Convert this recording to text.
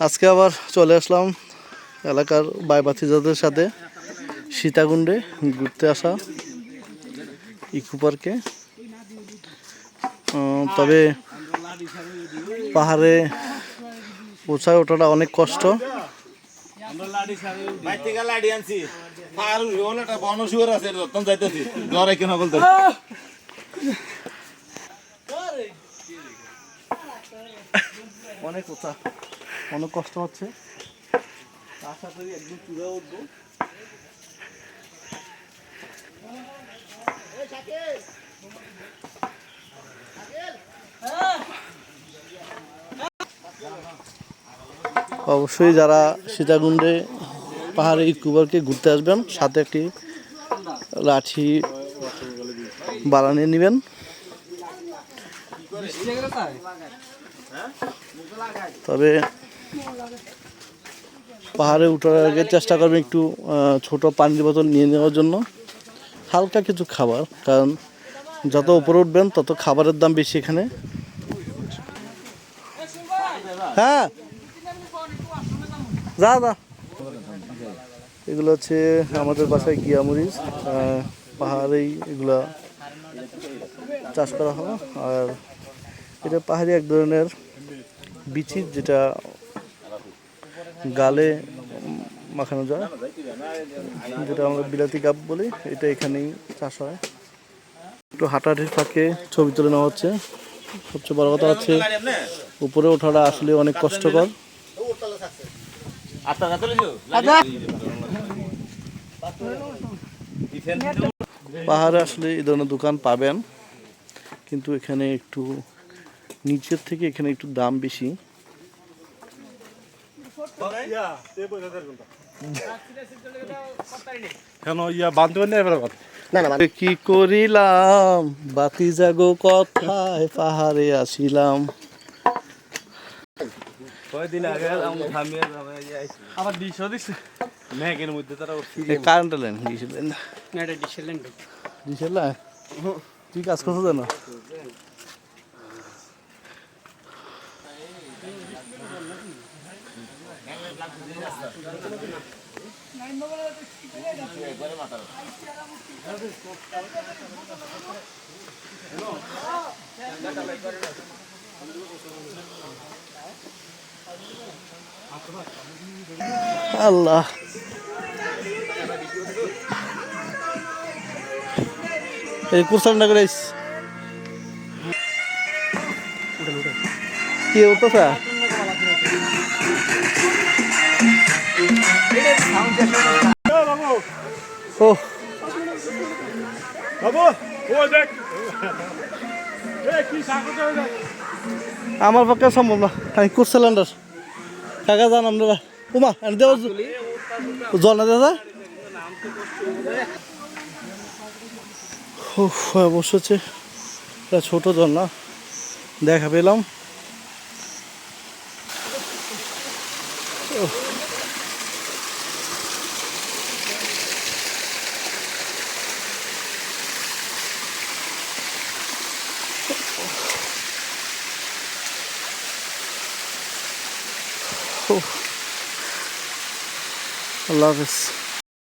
আজকে আবার চলে আসলাম এলাকার বাইবাতিজাদের সাথে সীতাকুণ্ডে ঘুরতে আসা ইকো পার্কে। তবে পাহাড়ে পৌঁছায় ওঠাটা অনেক কষ্ট। আছে অনেক উঁচা অনেক কষ্ট হচ্ছে। আশা করি একদিন চূড়া উঠবো। অবশ্যই যারা সীতাকুণ্ডে পাহাড়ে ইকুবারকে ঘুরতে আসবেন, সাথে একটি লাঠি বাড়া নিয়ে নেবেন। তবে পাহাড়ে উঠার আগে চেষ্টা করবেন একটু ছোট পানির বোতল নিয়ে নেওয়ার জন্য। হালকা কিছু খাবার, কারণ যত উপরে উঠবেন তত খাবারের দাম বেশি এখানে। হ্যাঁ। যা যা। এগুলো হচ্ছে আমাদের বাসায় গিয়া মরিচ পাহাড়েই এগুলা চাষ করা হয়। আর এটা পাহাড়ি এক ধরনের বিচির যেটা গালে মাখানো যায়, যেটা আমরা বিলাতি গাব বলি, এটা এখানেই চাষ হয়। একটু হাঁটাহাঁটির ফাঁকে ছবি তুলে নেওয়া হচ্ছে। সবচেয়ে বড় কথা হচ্ছে, উপরে ওঠাটা আসলে অনেক কষ্টকর। পাহাড়ে আসলে এই ধরনের দোকান পাবেন, কিন্তু এখানে একটু নিচের থেকে এখানে একটু দাম বেশি। কেন ইয়া বান্ধব নেই কি করিলাম? বাতি জাগো কথায় পাহাড়ে আসিলাম। দিচ্ছে মেঘের মধ্যে তারা কারেন্ট লাইন দিয়েছিলেন না এটা ডিশের লাইন দিয়েছিল তুই কাজ করছ জানো আল্লাহ এই কুরসানটা করে। কি উঠতেছে ও। আমার পক্ষে সম্ভব না। আমি কুরসালান্ডার কাকা যান আপনারা উমা, এনে দেওয়া জল না দাদা অবশ্য ছোট জল না। দেখা পেলাম। cool. I love this.